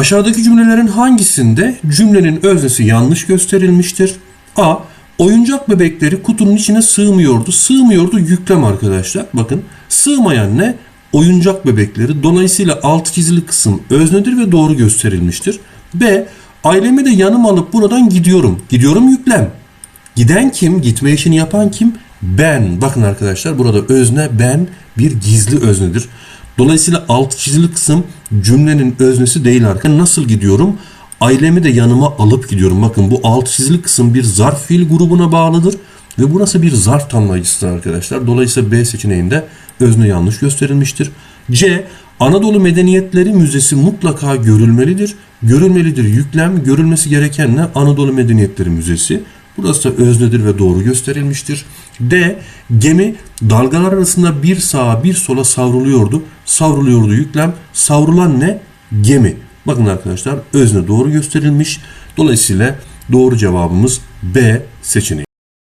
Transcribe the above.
Aşağıdaki cümlelerin hangisinde cümlenin öznesi yanlış gösterilmiştir? A. Oyuncak bebekleri kutunun içine sığmıyordu. Sığmıyordu yüklem arkadaşlar. Bakın sığmayan ne? Oyuncak bebekleri. Dolayısıyla alt çizili kısım öznedir ve doğru gösterilmiştir. B. Ailemi de yanıma alıp buradan gidiyorum. Gidiyorum yüklem. Giden kim? Gitme işini yapan kim? Ben. Bakın arkadaşlar burada özne ben bir gizli öznedir. Dolayısıyla alt çizili kısım cümlenin öznesi değil arkadaşlar. Nasıl gidiyorum? Ailemi de yanıma alıp gidiyorum. Bakın bu alt çizili kısım bir zarf fiil grubuna bağlıdır. Ve burası bir zarf tamlayıcısıdır arkadaşlar. Dolayısıyla B seçeneğinde özne yanlış gösterilmiştir. C. Anadolu Medeniyetleri Müzesi mutlaka görülmelidir. Görülmelidir yüklem, görülmesi gereken ne? Anadolu Medeniyetleri Müzesi. Burası öznedir ve doğru gösterilmiştir. D. Gemi dalgalar arasında bir sağa bir sola savruluyordu. Savruluyordu yüklem. Savrulan ne? Gemi. Bakın arkadaşlar özne doğru gösterilmiş. Dolayısıyla doğru cevabımız B seçeneği.